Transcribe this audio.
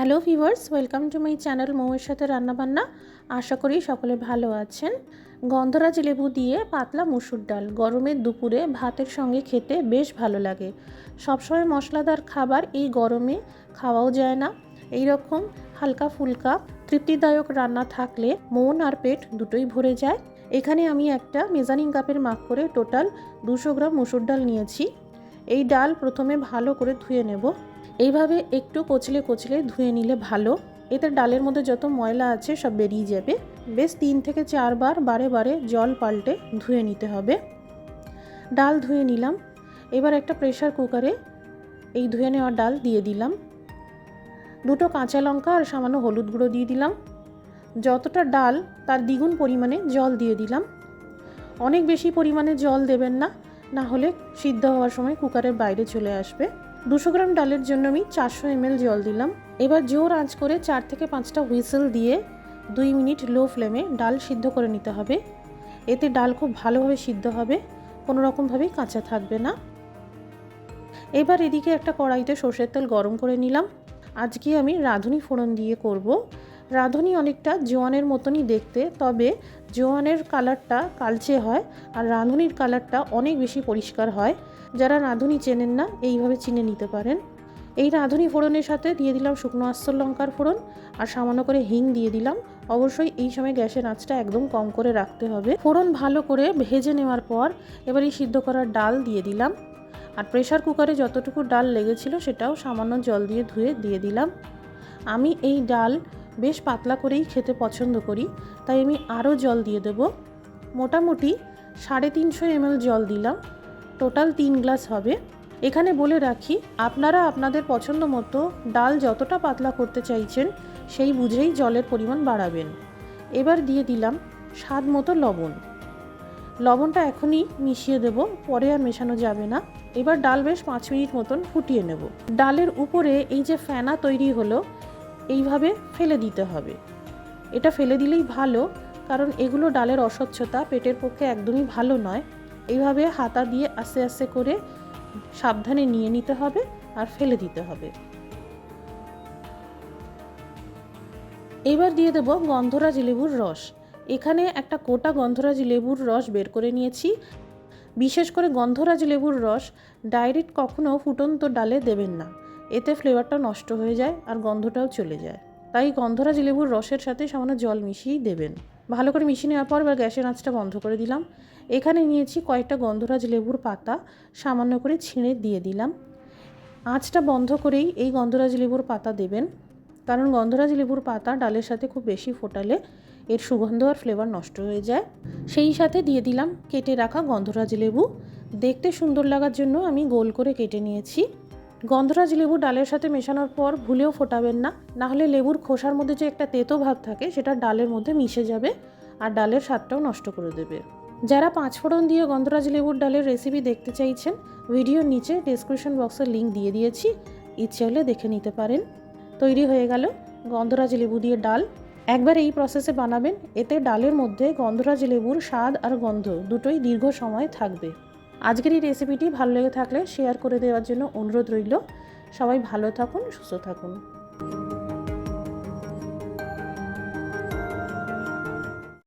Hello viewers, welcome to my channel মৌয়ের সাথে রান্নাবান্না। আশা করি সকলে ভালো আছেন। গন্ধরাজ লেবু দিয়ে পাতলা মুসুর ডাল গরমের দুপুরে ভাতের সঙ্গে খেতে বেশ ভালো লাগে। সবসময় মশলাদার খাবার এই গরমে খাওয়াও যায় না। এই রকম হালকা ফুলকা তৃপ্তিদায়ক রান্না থাকলে মন আর পেট দুটোই ভরে যায়। এখানে আমি একটা মেজানিং কাপের মাপ করে টোটাল দুশো গ্রাম মুসুর ডাল নিয়েছি। এই ডাল প্রথমে ভালো করে ধুয়ে নেব। এইভাবে একটু কচলে কচলে ধুয়ে নিলে ভালো। এতে ডালের মধ্যে যত ময়লা আছে সব বেরিয়ে যাবে। বেশ তিন থেকে চারবার বারে বারে জল পাল্টে ধুয়ে নিতে হবে। ডাল ধুয়ে নিলাম। এবার একটা প্রেশার কুকারে এই ধুয়ে নেওয়া ডাল দিয়ে দিলাম। দুটো কাঁচা লঙ্কা আর সামান্য হলুদ গুঁড়ো দিয়ে দিলাম। যতটা ডাল তার দ্বিগুণ পরিমাণে জল দিয়ে দিলাম। অনেক বেশি পরিমাণে জল দেবেন না না হলে সিদ্ধ হওয়ার সময় কুকারের বাইরে চলে আসবে। দুশো গ্রাম ডালের জন্য আমি চারশো এমএল জল দিলাম। এবার জোর আঁচ করে চার থেকে পাঁচটা হুইসেল দিয়ে দুই মিনিট লো ফ্লেমে ডাল সিদ্ধ করে নিতে হবে। এতে ডাল খুব ভালোভাবে সিদ্ধ হবে, কোনো রকমভাবেই কাঁচা থাকবে না। এবার এদিকে একটা কড়াইতে সর্ষের তেল গরম করে নিলাম। আজকে আমি রাঁধুনি ফোড়ন দিয়ে করব। রাঁধুনি অনেকটা জোয়ানের মতনই দেখতে, তবে জোয়ানের কালারটা কালচে হয় আর রাঁধুনির কালারটা অনেক বেশি পরিষ্কার হয়। যারা রাঁধুনি চেনেন না, এইভাবে চিনে নিতে পারেন। এই রাঁধুনি ফোড়নের সাথে দিয়ে দিলাম শুকনো আস্তর লঙ্কার ফোড়ন আর সামান্য করে হিং দিয়ে দিলাম। অবশ্যই এই সময় গ্যাসের আঁচটা একদম কম করে রাখতে হবে। ফোড়ন ভালো করে ভেজে নেওয়ার পর এবার এই সিদ্ধ করার ডাল দিয়ে দিলাম। আর প্রেশার কুকারে যতটুকু ডাল লেগেছিল সেটাও সামান্য জল দিয়ে ধুয়ে দিয়ে দিলাম। আমি এই ডাল বেশ পাতলা করেই খেতে পছন্দ করি, তাই আমি আরও জল দিয়ে দেব। মোটামুটি সাড়ে তিনশো এমএল জল দিলাম। টোটাল তিন গ্লাস হবে। এখানে বলে রাখি, আপনারা আপনাদের পছন্দ মতো ডাল যতটা পাতলা করতে চাইছেন, সেই বুঝেই জলের পরিমাণ বাড়াবেন। এবার দিয়ে দিলাম স্বাদ মতো লবণ। লবণটা এখনই মিশিয়ে দেব, পরে আর মেশানো যাবে না। এবার ডাল বেশ পাঁচ মিনিট মতন ফুটিয়ে নেব। ডালের উপরে এই যে ফেনা তৈরি হলো, এইভাবে ফেলে দিতে হবে। এটা ফেলে দিলেই ভালো, কারণ এগুলো ডালের অস্বচ্ছতা পেটের পক্ষে একদমই ভালো নয়। এইভাবে হাতা দিয়ে আস্তে আস্তে করে সাবধানে নিয়ে নিতে হবে আর ফেলে দিতে হবে। এবার দিয়ে দেব গন্ধরাজ লেবুর রস। এখানে একটা কোটা গন্ধরাজ লেবুর রস বের করে নিয়েছি। বিশেষ করে গন্ধরাজ লেবুর রস ডাইরেক্ট কখনো ফুটন্ত ডালে দেবেন না। এতে ফ্লেভারটা নষ্ট হয়ে যায় আর গন্ধটাও চলে যায়। তাই গন্ধরাজ লেবুর রসের সাথে সামান্য জল মিশিয়েই দেবেন। ভালো করে মিশিয়ে নেওয়ার পর এবার গ্যাসের আঁচটা বন্ধ করে দিলাম। এখানে নিয়েছি কয়েকটা গন্ধরাজ লেবুর পাতা, সামান্য করে ছিঁড়ে দিয়ে দিলাম। আঁচটা বন্ধ করেই এই গন্ধরাজ লেবুর পাতা দেবেন। কারণ গন্ধরাজ লেবুর পাতা ডালের সাথে খুব বেশি ফোটালে এর সুগন্ধ আর ফ্লেভার নষ্ট হয়ে যায়। সেই সাথে দিয়ে দিলাম কেটে রাখা গন্ধরাজ লেবু। দেখতে সুন্দর লাগার জন্য আমি গোল করে কেটে নিয়েছি। গন্ধরাজ লেবু ডালের সাথে মেশানোর পর ভুলেও ফোটাবেন না। নাহলে লেবুর খোসার মধ্যে যে একটা তেতো ভাব থাকে, সেটা ডালের মধ্যে মিশে যাবে আর ডালের স্বাদটাও নষ্ট করে দেবে। যারা পাঁচফোড়ন দিয়ে গন্ধরাজ লেবুর ডালের রেসিপি দেখতে চাইছেন, ভিডিওর নিচে ডিসক্রিপশন বক্সের লিঙ্ক দিয়ে দিয়েছি। ইচ্ছে হলে দেখে নিতে পারেন। তৈরি হয়ে গেল গন্ধরাজ লেবু দিয়ে ডাল। একবার এই প্রসেসে বানাবেন, এতে ডালের মধ্যে গন্ধরাজ লেবুর স্বাদ আর গন্ধ দুটোই দীর্ঘ সময় থাকবে। আজকের এই রেসিপিটি ভালো লেগে থাকলে শেয়ার করে দেওয়ার জন্য অনুরোধ রইল। সবাই ভালো থাকুন, সুস্থ থাকুন।